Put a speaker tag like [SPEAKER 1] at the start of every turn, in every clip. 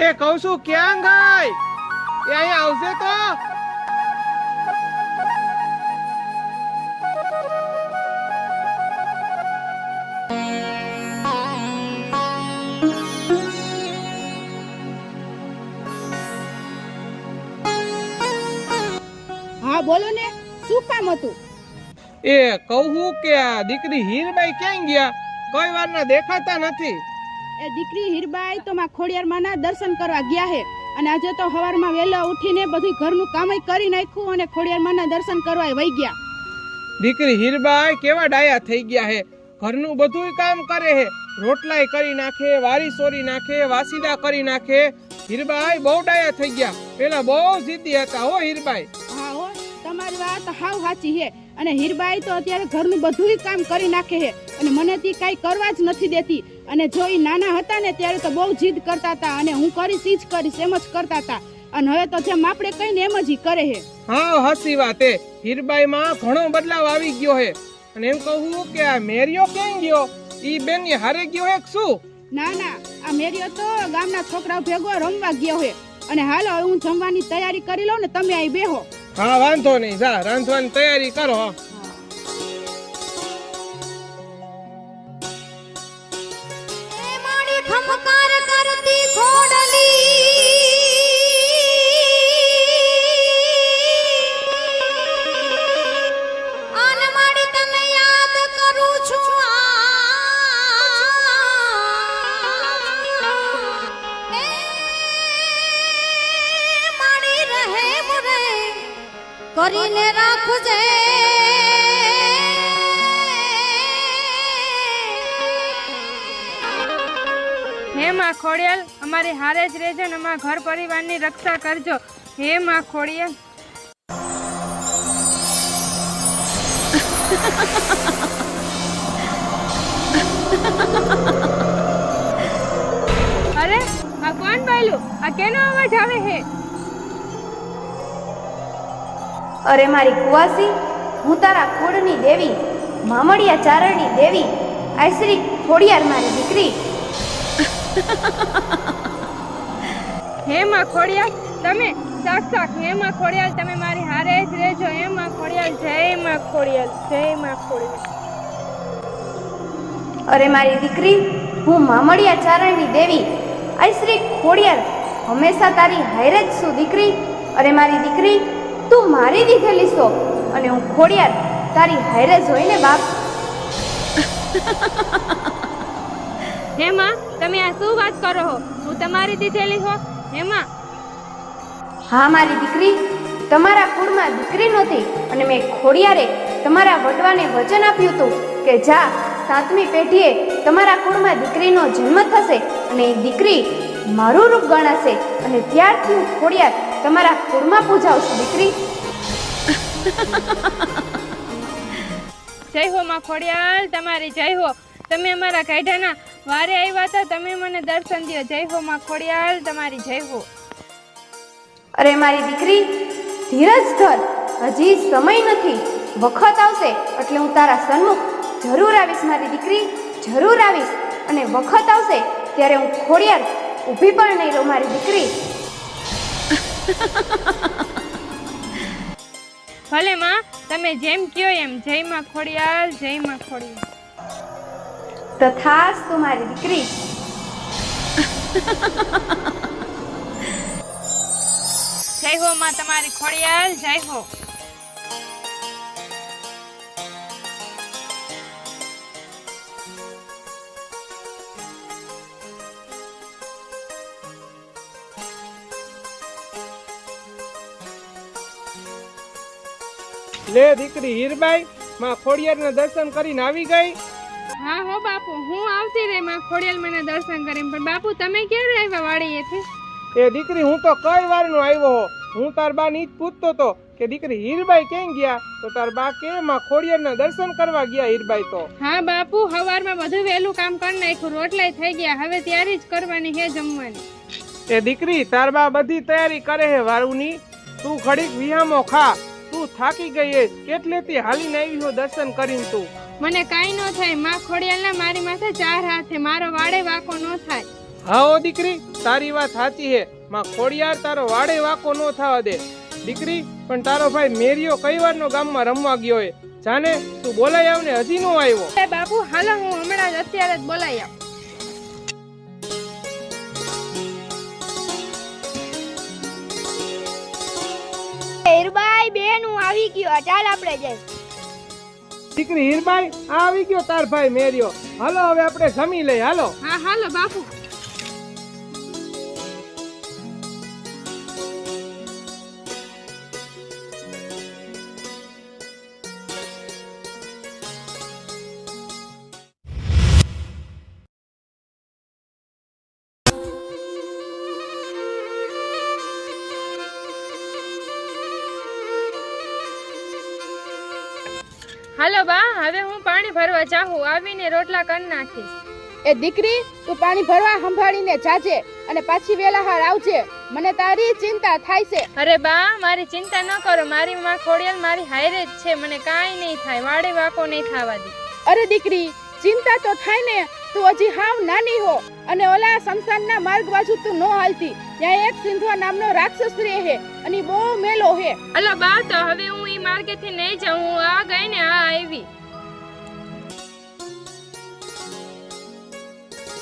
[SPEAKER 1] એ કહું છું ક્યાં ગઈ એ અહીંયા આવશે તો
[SPEAKER 2] કામ હતું?
[SPEAKER 1] એ કહું કે આ દીકરી હીરબાઈ ક્યાં ગયા? કોઈ વાર ના દેખાતા નથી.
[SPEAKER 2] એ દીકરી હીરબાઈ તો માં ખોડિયાર માના દર્શન કરવા ગયા હે. અને આજે તો સવારમાં વહેલા ઉઠીને બધું ઘરનું કામ કરી નાખ્યું અને ખોડિયાર માના દર્શન કરવા વહી ગયા.
[SPEAKER 1] દીકરી હીરબાઈ કેવા ડાયા થઈ ગયા હે? ઘરનું બધુંય કામ કરે હે. રોટલાય કરી નાખે વારી સોરી નાખે વાસીદા કરી નાખે. હીરબાઈ બહુ ડાયા થઈ ગયા. પેલા બહુ જીતી હતા હો હીરબાઈ.
[SPEAKER 2] તમારી વાત હાવ સાચી છે. અને હીરબાઈ તો અત્યારે ઘરનું બધુંય કામ કરી નાખે છે. અને મને તે કાંઈ કરવા જ નથી દેતી. અને જો એ નાના હતા ને ત્યારે તો બહુ જીદ કરતા હતા. અને હું કરીશ જ કરીશ એમ જ કરતા હતા. અને હવે તો જેમ આપણે કહીને એમ જ કરે હે
[SPEAKER 1] હા હસી વાત હે. હીરબાઈ માં ઘણો બદલાવ આવી ગયો હે. અને એમ કહું કે આ મેરિયો ક્યાં ગયો? ઈ બેન હારે ગયો હે શું?
[SPEAKER 2] ના ના. આ મેરિયો તો ગામના છોકરાઓ ભેગો રમવા ગયો હે. અને હાલો હું જમવાની તૈયારી કરી લઉં ને તમે અહીં બેહો.
[SPEAKER 1] હા વાંધો નહીં. જા રાંધવાની તૈયારી કરો
[SPEAKER 3] હારે જ રહેજો ને અમારા ઘર પરિવારની રક્ષા કરજો. હે માં ખોડિયા. અરે, આ કોણ બાયલું? આ કેનો અવાજ આવે હે?
[SPEAKER 4] અરે મારી કુવાસી, હું તારા ખોડની દેવી, મામડિયા ચારણની દેવી આશ્રી ખોડિયાર મારી દીકરી.
[SPEAKER 3] હે માં ખોડિયાલ તમે સાક્ષાત હે માં ખોડિયાલ તમે મારી હારે જ રહેજો. હે માં ખોડિયાલ જય માં ખોડિયાલ જય માં ખોડિયાલ.
[SPEAKER 4] અરે મારી દીકરી હું મામડિયા ચારણની દેવી. આઈ શ્રી ખોડિયાર હંમેશા તારી હારે જ છું દીકરી. અરે મારી દીકરી તું મારી દીધેલી છો અને હું ખોડિયાર તારી હારે જોઈને બાપ.
[SPEAKER 3] હે માં તમે આ શું વાત કરો હો? હું તમારી દીધેલી હો હે માં
[SPEAKER 4] હા મારી દીકરી. તમારા કુળમાં દીકરી નહોતી અને મેં ખોડિયારે તમારા વડવાને વચન આપ્યું હતું કે જા સાતમી પેઢીએ તમારા કુળમાં દીકરીનો જન્મ થશે અને એ દીકરી મારું રૂપ ગણાશે અને ત્યારથી હું ખોડિયાર તમારા કુળમાં પૂજાવશું દીકરી.
[SPEAKER 3] જય હો માં ખોડિયાલ તમારી જય હો. તમે અમારા કાઢાના વારે આવ્યા હતા તમે મને દર્શન દો જય હો માં ખોડિયાલ તમારી જય હો.
[SPEAKER 4] અરે મારી દીકરી ધીરજ ધર હજી સમય નથી. વખત આવશે એટલે હું તારા સન્મુખ જરૂર આવીશ મારી દીકરી જરૂર આવીશ. અને વખત આવશે ત્યારે હું ખોડિયાર ઊભી પણ નહીં રહું મારી દીકરી.
[SPEAKER 3] ભલે માં તમે જેમ કયો એમ. જય માં ખોડિયાલ જય માં ખોડિયાલ.
[SPEAKER 4] તથાસ્તુ મારી દીકરી?
[SPEAKER 3] જય હો માં તમારી ખોડિયાલ જય હો.
[SPEAKER 1] લે દીકરી હીરબાઈ માં ખોડિયારના દર્શન કરીને આવી ગઈ?
[SPEAKER 3] હા હો બાપુ હું આવતી રહી માં ખોડિયાલ મને દર્શન કરીને. પણ બાપુ તમે ક્યારે આવ્યા વાડીએથી?
[SPEAKER 1] એ દીકરી હું તો કઈ વાર નો આવ્યો હો? તાર બા ની પૂછતો તો કે દીકરી હીરબાઈ ક્યાં ગયા? તો તાર બા કે માં ખોડિયારના દર્શન કરવા ગયા હીરબાઈ તો.
[SPEAKER 3] હા બાપુ સવારમાં બધું વહેલું કામ કરી નાખ્યું રોટલાય થઈ ગયા. હવે ત્યારે જ કરવાની હે જમવાની.
[SPEAKER 1] એ દીકરી તાર બા બધી તૈયારી કરે હે વારુની. તું ખડીક વિહામો ખા. તું થાકી ગઈ છે કેટલેથી હાલીને આવી હો દર્શન કરીને તું?
[SPEAKER 3] મને કાંઈ ન થાયમાં ખોડિયાલના મારી માથે ચાર હાથે મારો વાડે વાકો ન થાય.
[SPEAKER 1] હા ઓ દીકરી તારી વાત સાચી હે માં ખોડિયાર તારો વાડે વાકો નો થવા દે. દીકરી પણ તારો ભાઈ મેરિયો કઈ વારનો ગામમાં રમવા ગયો હે જાને તું બોલાઈ આવ ને હજી નો આવ્યો.
[SPEAKER 3] એ બાપુ હાલો હું હમણાં જ અત્યારે જ બોલાઈ આવ.
[SPEAKER 5] હીરબાઈ બેન હું આવી ગયો. ચાલ આપણે જઈ
[SPEAKER 1] દીકરી હીરબાઈ આવી ગયો તાર ભાઈ મેર્યો. હાલો, હવે આપણે જમી લઈ હાલો.
[SPEAKER 3] હા, હાલો, બાપુ. પાણી ભરવા જાઉં આવીને રોટલા કરી નાખીશ.
[SPEAKER 2] એ દીકરી તું પાણી ભરવા સંભાળીને જાજે અને પાછી વેલા હાર આવજે. મને તારી ચિંતા થાય છે.
[SPEAKER 3] અરે બા મારી ચિંતા ન કરો. મારી માં ખોડિયાલ મારી હાયરે જ છે. મને કાંઈ નહીં થાય. વાડે વાકો નહીં થવા દે.
[SPEAKER 2] અરે દીકરી ચિંતા તો થાય ને. તું હજી હાવ નાની હો અને ઓલા સંસારના માર્ગ બાજુ તું ન હાલતી. ત્યાં એક સિંધવા નામનો રાક્ષસ રહે હે અને બહુ મેલો હે
[SPEAKER 3] અલા બા તો હવે હું ઈ માર્ગેથી નહીં જાઉં. હું આ ગઈ ને આ આવી.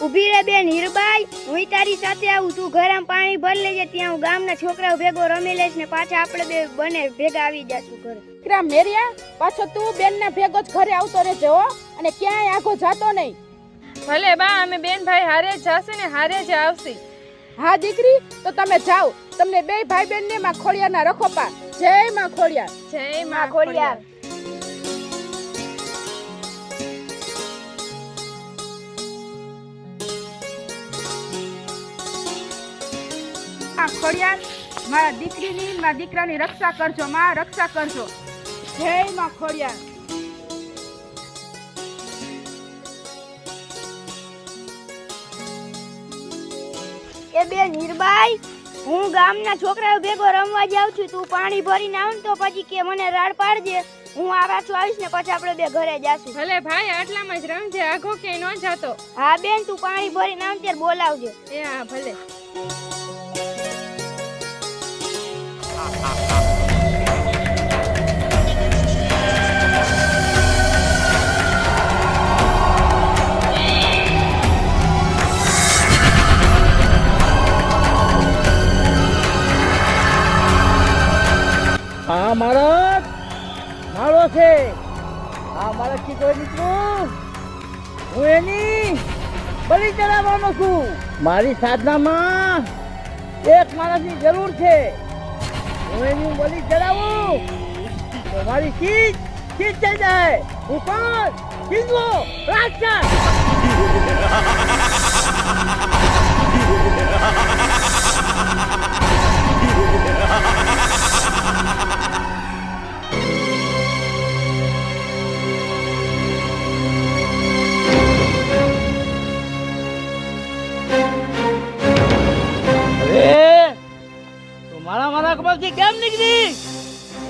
[SPEAKER 5] ઊભી રે બેન હીરબાઈ. હું તારી સાથે આવું તું ગરમ પાણી ભરી લેજે. ત્યાં હું ગામના છોકરાઓ ભેગો રમી લઈશ ને પાછા આપણે બે બને ભેગા આવી જશું ઘરે.
[SPEAKER 2] દીકરા મેરિયા પાછો તું બેનના ભેગો જ ઘરે આવતો રહેજે હો. અને ક્યાંય આગો જાતો નહીં.
[SPEAKER 3] ભલે બા અમે બેન ભાઈ હારે જ જાશે ને હારે જ આવશે.
[SPEAKER 2] હા દીકરી તો તમે જાઓ. તમને બે ભાઈ બેન ને માં રખો રખોપા. જય માં ખોડિયાર
[SPEAKER 3] જય
[SPEAKER 5] માં
[SPEAKER 3] માં
[SPEAKER 5] ખોડિયાર
[SPEAKER 2] ખોડિયાર મારા દીકરીની મારા દીકરાની રક્ષા કરજો માં રક્ષા કરજો. જય માં ખોડિયાર
[SPEAKER 5] એ બે નિર્બાઈ હું ગામના છોકરાઓ ભેગો રમવા જાઉં છું તું પાણી ભરીને આવ તો પછી કે મને રાડ પાડજે. હું આવા છું આવીશ ને પછી આપણે બે ઘરે જાશું.
[SPEAKER 3] ભલે ભાઈ આટલામાં જ રમજે આઘો કે ન જાતો.
[SPEAKER 5] હા બેન તું પાણી ભરીને આવ ત્યારે બોલાવજે.
[SPEAKER 3] એ હા ભલે.
[SPEAKER 6] આ મારા મારો છે. આ મારા હું એની બલિ ચડાવવાનો છું. મારી સાધનામાં એક માણસની જરૂર છે. હું એની બલિ ચડાવું તો મારી ચીજ ચીજ થઈ જાય હું કોણ ચીજવો રાક્ષસ મારા મારા કપાસથી કેમ નીકળી?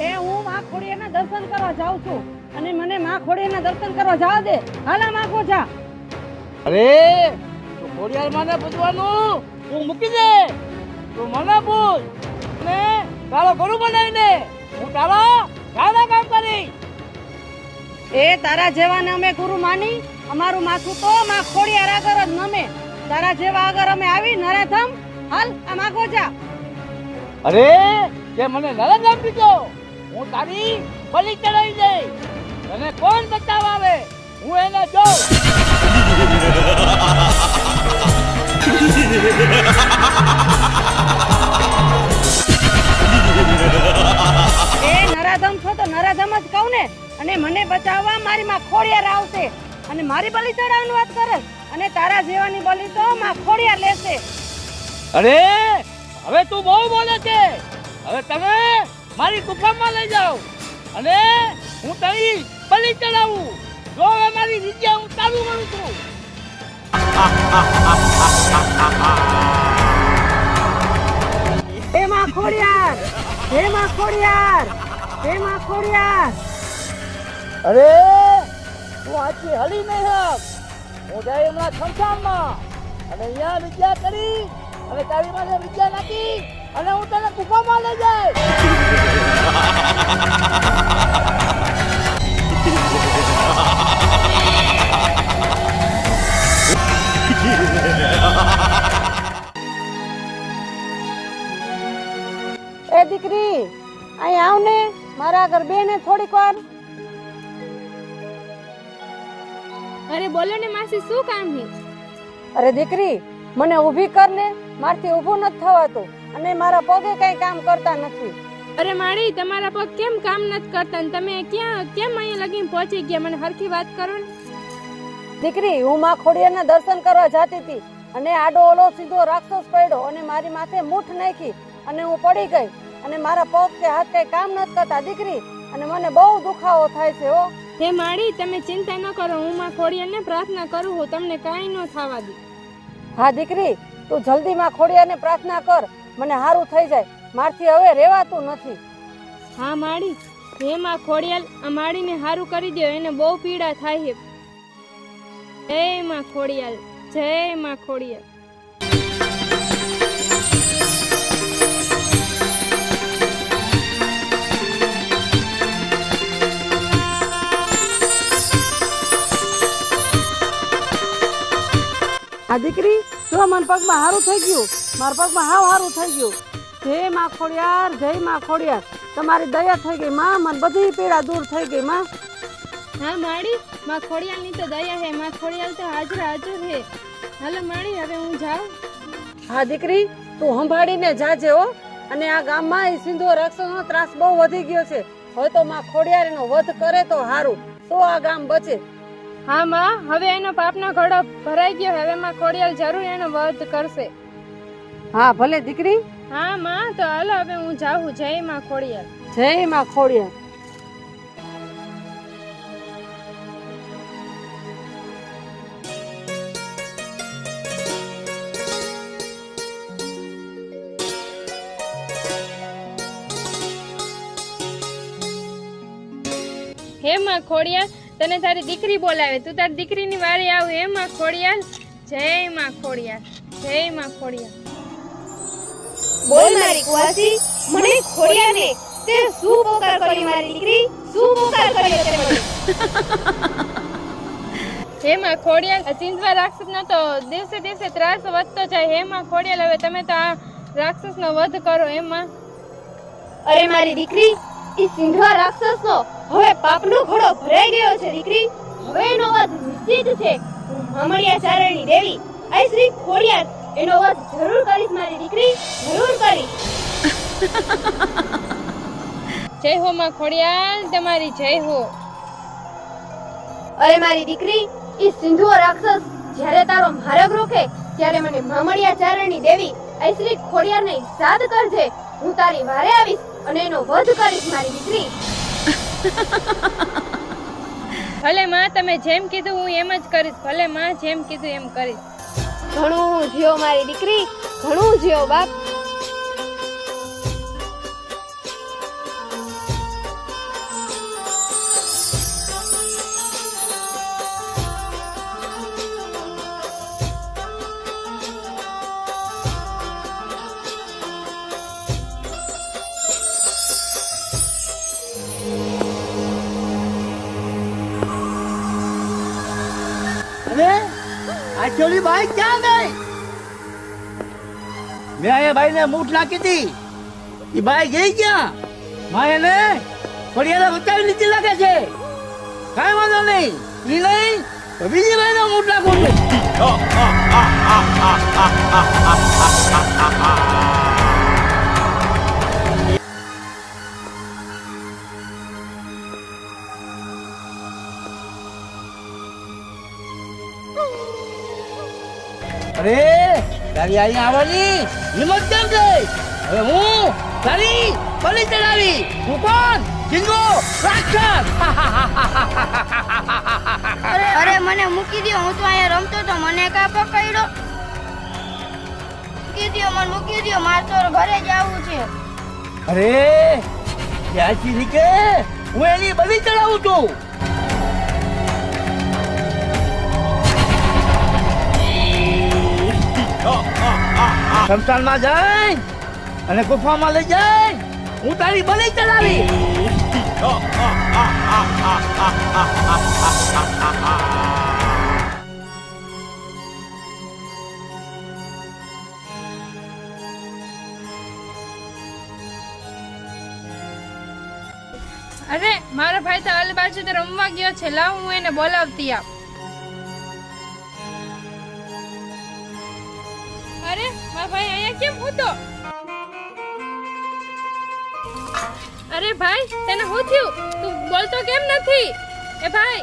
[SPEAKER 2] એ હું માં ખોડિયાના દર્શન કરવા જાઉં છું અને મને માં ખોડિયાના દર્શન કરવા જવા દે. હાલા માં ખોજા.
[SPEAKER 6] અરે તો ખોડિયાર માને પૂછવાનું તું મૂકી દે. તું મને પૂછ ને તારો ગુરુ બનાવીને હું તારો ગાડા કામ કરી.
[SPEAKER 2] એ તારા જેવાને અમે ગુરુ માની. અમારું માથું તો માં ખોડિયાર આગળ જ નમે. તારા જેવા આગળ અમે આવી નરાધમ. હાલ આ માગો જા
[SPEAKER 6] અરે તે મને નરક આપી દો હું તારી બલી ચડાવી દઈ તને કોણ બચાવવા? આવે હું એને જોઉં.
[SPEAKER 2] એ નરાધમ છો તો નરાધમ જ કહું ને. અને મને બચાવવા મારી માં ખોડિયાર આવશે. અને મારી બલી ચડાવવાની વાત કરે? અને તારા જેવાની બલી તો માં ખોડિયાર લેશે.
[SPEAKER 6] અરે હવે તું બહુ બોલે છે. હવે તમે મારી ગુફામાં લઈ જાઓ. અને હું તઈ બલી ચડાવું. જો હવે મારી જગ્યા હું ચાલુ કરું છું.
[SPEAKER 7] હે માં ખોડિયાર હે માં ખોડિયાર હે માં ખોડિયાર.
[SPEAKER 6] અરે તું આથી હલી નહીં હક. હું જાય હમણાં ખમસાણમાં અને અહીંયા વિદ્યા કરી અને તારી પાસે વિદ્યા નાખી અને હું તને ગુફામાં લઈ જાય
[SPEAKER 7] એ દીકરી અહીં આવ ને. મારા ઘર બે ને થોડીક વાર.
[SPEAKER 3] અરે બોલો ને માસી શું કામ છે?
[SPEAKER 7] અરે દીકરી મને ઊભી કર ને. મારથી ઊભું નથી થવાતું અને મારા પગે કઈ કામ કરતા નથી.
[SPEAKER 3] અરે માળી તમારા પગ કેમ કામ નથી કરતા ને તમે ક્યાં કેમ અહીંયા લગીને પહોંચી ગયા? મને હરખી વાત કરો ને.
[SPEAKER 7] દીકરી હું માં ખોડિયાના દર્શન કરવા જાતી હતી અને આડો ઓલો સીધો રાક્ષસ પડ્યો અને મારી માથે મૂઠ નાખી અને હું પડી ગઈ. અને મારા પગ કે હાથ કઈ કામ નથી કરતા દીકરી અને મને બહુ દુખાવો થાય છે હો.
[SPEAKER 3] હે માળી તમે ચિંતા ન કરો હું માં ખોડિયાને પ્રાર્થના કરું હું તમને કાંઈ ન થવા દઉં
[SPEAKER 7] હા દીકરી તું જલ્દીમાં ખોડિયાને પ્રાર્થના કર મને સારું થઈ જાય. મારથી હવે રેવાતું નથી.
[SPEAKER 3] હા માળી હે માં ખોડિયાલ આ માળીને હારું કરી દે એને બહુ પીડા થાય છે. જય માં ખોડિયાલ જય માં ખોડિયાલ.
[SPEAKER 7] આ દીકરી જો મને પગમાં સારું થઈ ગયું મારા પગમાં હાવ સારું થઈ ગયું. જય માખોડિયાર જય માખોડિયાર તમારી દયા થઈ ગઈ માં મને બધી પીડા દૂર થઈ ગઈ માં.
[SPEAKER 3] હા માડી માં ખોડિયાલની તો દયા હે માં ખોડિયાલ તો હાજર હાજર હે. હાલો માડી હવે હું જાઉં.
[SPEAKER 7] હા દીકરી તું સંભાળીને જાજે હો. અને આ ગામમાં એ સિંધુ રક્ષણનો ત્રાસ બહુ વધી ગયો છે. હવે તો માં ખોડિયારનો વધ કરે તો સારું તો આ ગામ બચે.
[SPEAKER 3] હા માં. હવે એનો પાપનો ઘડો ભરાઈ ગયો. હવે માં ખોડિયાલ જરૂર એનો વધ કરશે.
[SPEAKER 7] હા ભલે દીકરી.
[SPEAKER 3] હા માં. તો હાલો હવે હું જાઉં. જય માં ખોડિયાલ.
[SPEAKER 7] જય માં ખોડિયાર
[SPEAKER 3] હે માં ખોડિયાલ. તને તારી દીકરી બોલાવે તું તારી દીકરીની વારી આવ. હે માં ખોડિયાલ? જય માં ખોડિયાલ જય માં ખોડિયાલ.
[SPEAKER 4] બોલ મારી કુવાસી મને ખોડિયા ને તે શું પોકાર કરી મારી દીકરી? શું પોકાર કર્યો તે મને?
[SPEAKER 3] હે માં ખોડિયાલ ચિંતવા રાક્ષસનો તો દિવસે દિવસે ત્રાસ વધતો જાય. હે માં ખોડિયાલ હવે તમે તો આ રાક્ષસનો વધ કરો એમાં
[SPEAKER 4] અરે મારી દીકરી ઈ સિંધવા રાક્ષસનો હવે પાપનો ઘોડો ભરાઈ ગયો છે દીકરી. હવે એનો વધ નિશ્ચિત છે. હું મામડિયા ચારણી દેવી. આ શ્રી ખોડિયાર એનો વધ જરૂર કરીશ મારી દીકરી જરૂર કરીશ.
[SPEAKER 3] જય હો માં ખોડિયાર તમારી જય હો.
[SPEAKER 4] અરે મારી દીકરી ઈ સિંધુઓ રાક્ષસ જ્યારે તારો માર્ગ રોકે ત્યારે મને મામડિયા ચારણી દેવી આ શ્રી ખોડિયારને યાદ કરજે. હું તારી વારે આવીશ અને એનો વધ કરીશ મારી દીકરી.
[SPEAKER 3] ભલે માં, તમે જેમ કીધું હું એમ જ કરીશ. ભલે માં, જેમ કીધું એમ કરીશ.
[SPEAKER 4] ઘણું જીઓ મારી દીકરી, ઘણું જીઓ બાપ.
[SPEAKER 6] બાઈ ક્યાં ગઈ? મેં આ ભાઈને મૂઠ નાખી હતી. એ ભાઈ ગઈ ક્યાં? માં એને ફળિયાને બતાવી લીધી લાગે છે. કાંઈ વાંધો નહીં. એ નહીં બીજી ભાઈ ને મૂઠ નાખું છું. તારી આઈ આવવાની. હિંમત કેમ થઈ હવે હું તારી બલી ચડાવી. હું કોણ? સિંગો રાક્ષસ.
[SPEAKER 5] અરે અરે મને મૂકી દો હું તો અહીંયા રમતો તો મને કા પકડ્યો? મૂકી દો મને મૂકી દો મારે તો ઘરે જવું છે.
[SPEAKER 6] અરે ત્યાંથી નીકળે. હું એની બલી ચડાવું છું. શમશાનમાં જઈ અને ગુફામાં લઈ જઈ. હું તારી બલી ચલાવી.
[SPEAKER 3] અરે, મારો ભાઈ તો અલ બાજુ રમવા ગયો છે. લાવ હું એને બોલાવતી આપ ભાઈ, અહીંયા કેમ હતો અરે ભાઈ, તને શું થયું? તું બોલતો કેમ નથી? એ ભાઈ,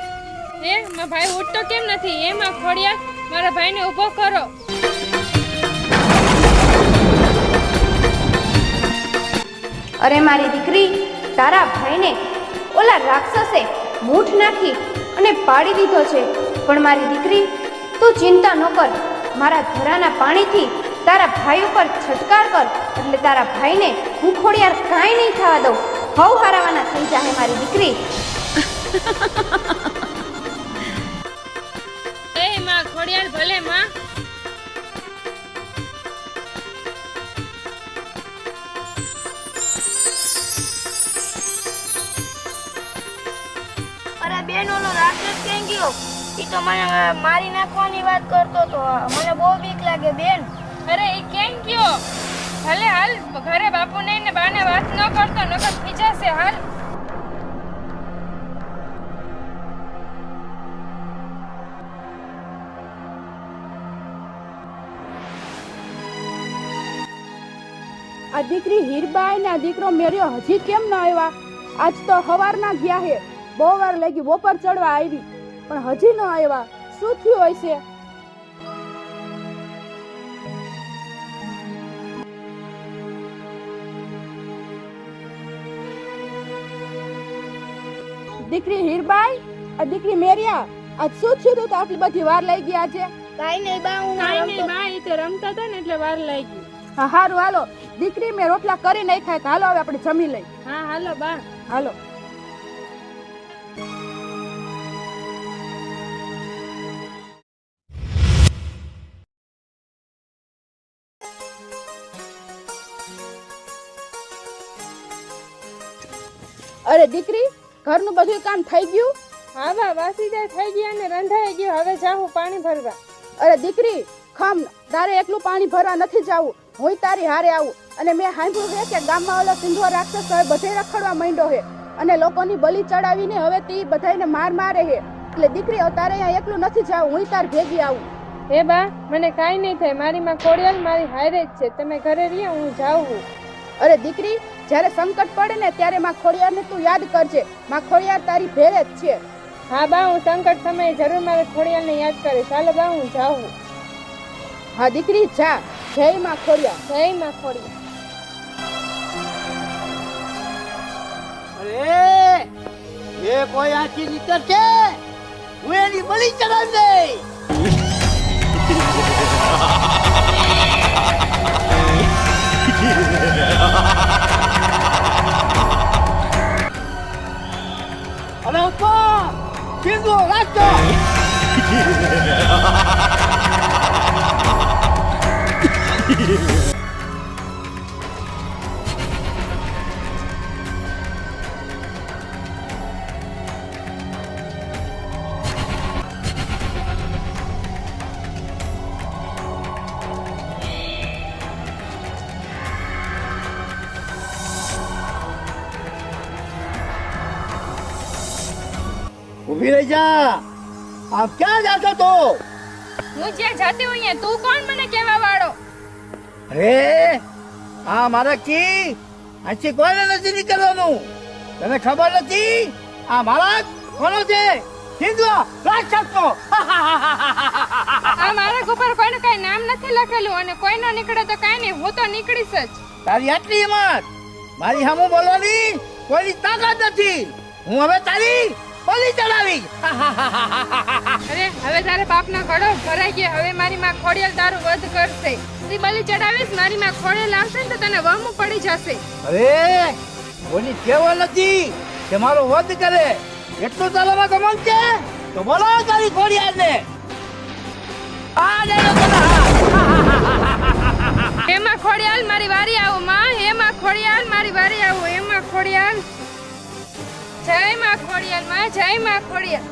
[SPEAKER 3] એ મા ભાઈ ઉઠતો કેમ નથી? એમાં ખોડિયા મારા ભાઈને ઊભો કરો.
[SPEAKER 4] અરે મારી દીકરી, તારા ભાઈને ઓલા રાક્ષસે મૂઠ નાખી અને પાડી દીધો છે. પણ મારી દીકરી, તું ચિંતા ન કર. મારા ધરાના પાણીથી તારા ભાઈ ઉપર છટકાર કર એટલે તારા ભાઈને હું ખોડિયાર કાંઈ નહીં થવા દઉં. હવ હારાવાના થઈ જાય મારી દીકરી.
[SPEAKER 3] એ માં ખોડિયાર ભલે માં.
[SPEAKER 5] અરે બેન ઓલો રાક્ષસ ક્યાં ગયો? ઈ તો મને મારી નાખવાની વાત કરતો તો મને બહુ બીક લાગે બેન.
[SPEAKER 3] અરે એ કેમ ગયો? ભલે હાલ, ઘરે બાપુ નહીં ને બાને વાત ન કરતો, નકર ખીજાશે, હાલ.
[SPEAKER 2] આ દીકરી હીરબાઈ ને આ દીકરો મેર્યો હજી કેમ ન આવ્યા? આજ તો હવારના ગયા હે. બહુ વાર લાગી બપોર ચડવા આવી, પણ હજી ન આવ્યા. શું થયું હોય છે દીકરી હીરબાઈ આ દીકરી મેરિયા આજ શું થયું તું આટલી બધી વાર લઈ ગયા છે?
[SPEAKER 5] કાઈ નહીં બા હું
[SPEAKER 3] કાઈ નહીં બા એ તો રમતા હતા ને એટલે વાર લાગી
[SPEAKER 2] હા હારું હાલો. દીકરી મેં રોટલા કરી નહીં ખાય હાલો હવે આપણે જમી લઈ
[SPEAKER 3] હા હાલો બા.
[SPEAKER 2] હાલો. અરે દીકરી ઘરનું બધું કામ થઈ ગયું?
[SPEAKER 3] હા બા જાય થઈ ગયા ને રંધાઈ ગયું. હવે જાઉં પાણી ભરવા.
[SPEAKER 2] અરે દીકરી ખમ તારે એકલું પાણી ભરવા નથી જાવું. હું તારી હારે આવું. અને મેં સાંભળ્યું છે કે ગામમાં ઓલો સિંધો રાક્ષસ હવે બધે રખડવા માંડ્યો છે. અને લોકોની બલી ચડાવીને હવે તે બધાને માર મારે છે. એટલે દીકરી તારે અહીંયા એકલું નથી જાવું. હું તાર ભેગી આવું.
[SPEAKER 3] હે બા મને કાંઈ નહીં થાય. મારી માં કોડિયાલ મારી હારે જ છે. તમે ઘરે રહ્યા હું જાઉં
[SPEAKER 2] અરે દીકરી જ્યારે સંકટ પડે ને ત્યારે માં ખોડિયારને તું યાદ કરજે. માં ખોડિયાર તારી ભેરે જ છે.
[SPEAKER 3] હા બા હું સંકટ સમયે જરૂર મારે ખોડિયારને યાદ કરીશ. ચાલો બા હું જાઉં.
[SPEAKER 2] હા દીકરી જા. જય માં ખોડિયાર.
[SPEAKER 3] જય માં ખોડિયાર.
[SPEAKER 6] અરે એ કોઈ આંખી હું એની બલી ચડાવી દઈ અરે ઉપર સિંધુ રાખજો ઊભી રહી જા. આપ ક્યાં જાતો તો?
[SPEAKER 3] હું જ્યાં જાતી હું અહીંયા તું કોણ મને કહેવા વાળો?
[SPEAKER 6] અરે આ મારા કી? આથી કોઈને નથી નીકળવાનું. તને ખબર નથી? આ મારા કોનો છે? સિંધુ રાક્ષસનો.
[SPEAKER 3] આ મારા ઉપર કોઈનું કઈ નામ નથી લખેલું અને કોઈનો નીકળે તો કાઈ નહીં હું તો નીકળીશ જ.
[SPEAKER 6] તારી આટલી હિંમત. મારી સામું બોલવાની કોઈની તાકાત નથી. હું હવે તારી બલી ચડાવી.
[SPEAKER 3] અરે હવે તારે બાપના ઘડો ભરાઈ ગયા. હવે મારી માં ખોડિયાલ તારું વધ કરશે. તું બલી ચડાવીશ મારી માં ખોડિયાલ આવશે ને તો તને વહમું પડી જશે.
[SPEAKER 6] અરે બોલી કેવો નથી કે મારો વધ કરે? એટલું ચાલવામાં ગમન છે? તો બોલો તારી ખોડિયારને આ લેલો
[SPEAKER 3] એમાં ખોડિયાલ મારી વારી આવો માં. એમાં ખોડિયાલ મારી વારી આવો. એમાં ખોડિયાલ. જય માં ખોડિયાલમાં જય માં ખોડિયાલ.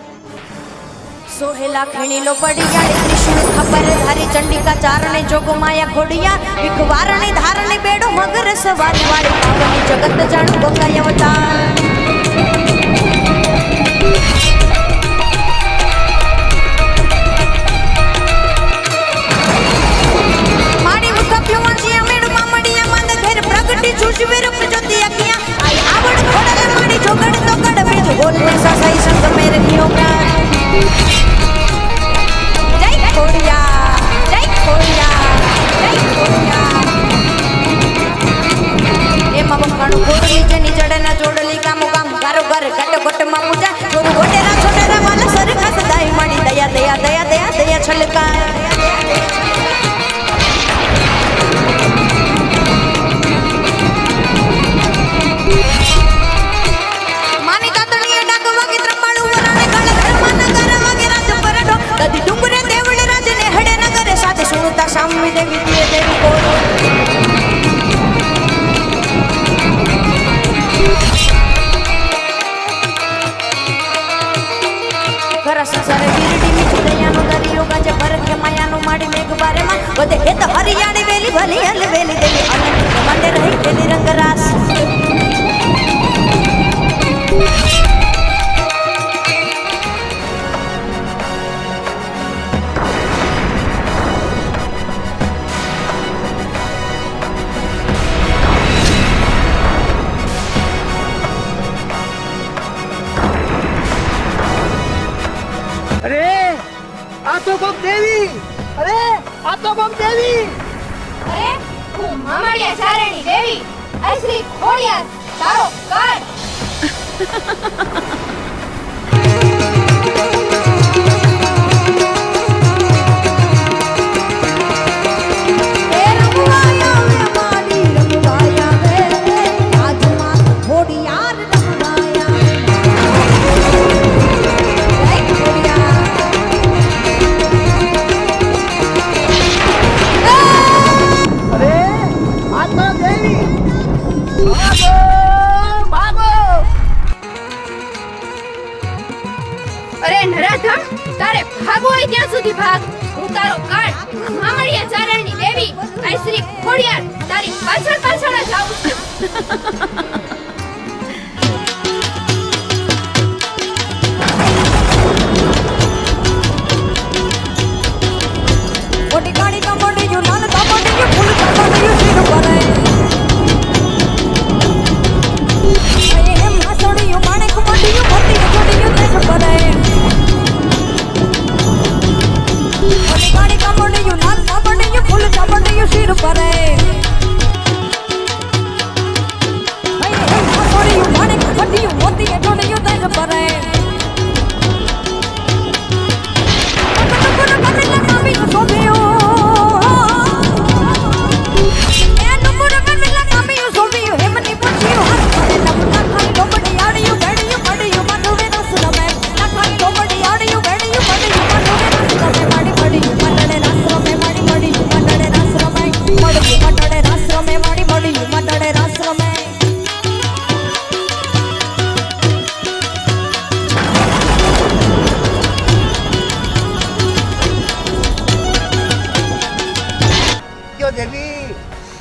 [SPEAKER 8] સોહેલા ખીણીલો પડિયાળી કૃષ્ણ ખબર ધારી, ચંડિકા ચારણે જોગો માયા ખોડિયા વિખવારણી ધારણે બેડો મગર સવારી વાળી પાવની જગત જાણું ગંગા અવતાર જુજવે રૂપ જોતી અખિયા આઈ આવડ ખોડલે માડી જોગડ તો કડ વેદ બોલને સસાઈ સંગ મેરે નિયો પ્રાણ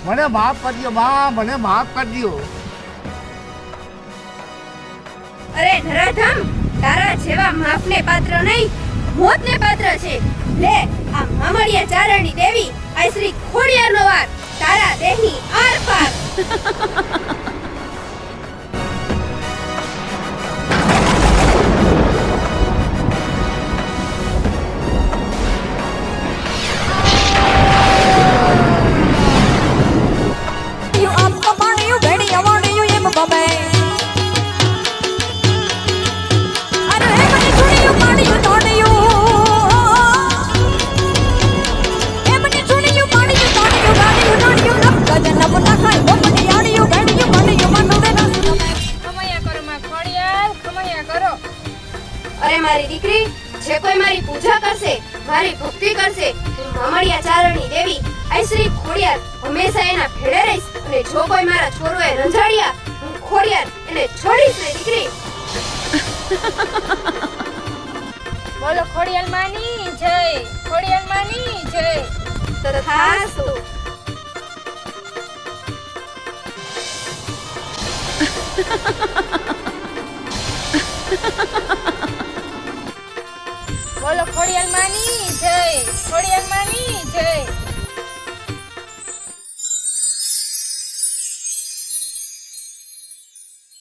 [SPEAKER 8] મને
[SPEAKER 6] માફ કરજો બા, મને માફ કરજો
[SPEAKER 5] અરે નરાધમ તારા જેવા માફને પાત્ર નહીં, મોતને પાત્ર છે. લે, આ મામળિયા ચારણી દેવી, આ શ્રી ખોડિયારનો વાર તારા દેહની આર પાર
[SPEAKER 4] કોઈ મારી પૂજા કરશે મારી ભક્તિ કરશે હું મામડિયા ચારણની દેવી આઈ ખોડિયાર હંમેશા એના ભેડે રહીશ અને જો કોઈ મારા છોરોએ રંજાડ્યા હું ખોડિયાર એને છોડીશ ને દીકરી.
[SPEAKER 3] બોલો ખોડિયાલ માની જય. ખોડિયાલ માની જય.
[SPEAKER 4] તથાસ્તુ.
[SPEAKER 3] બોલો ખોડિયાલ માની જય. ખોડિયાલ માની જય.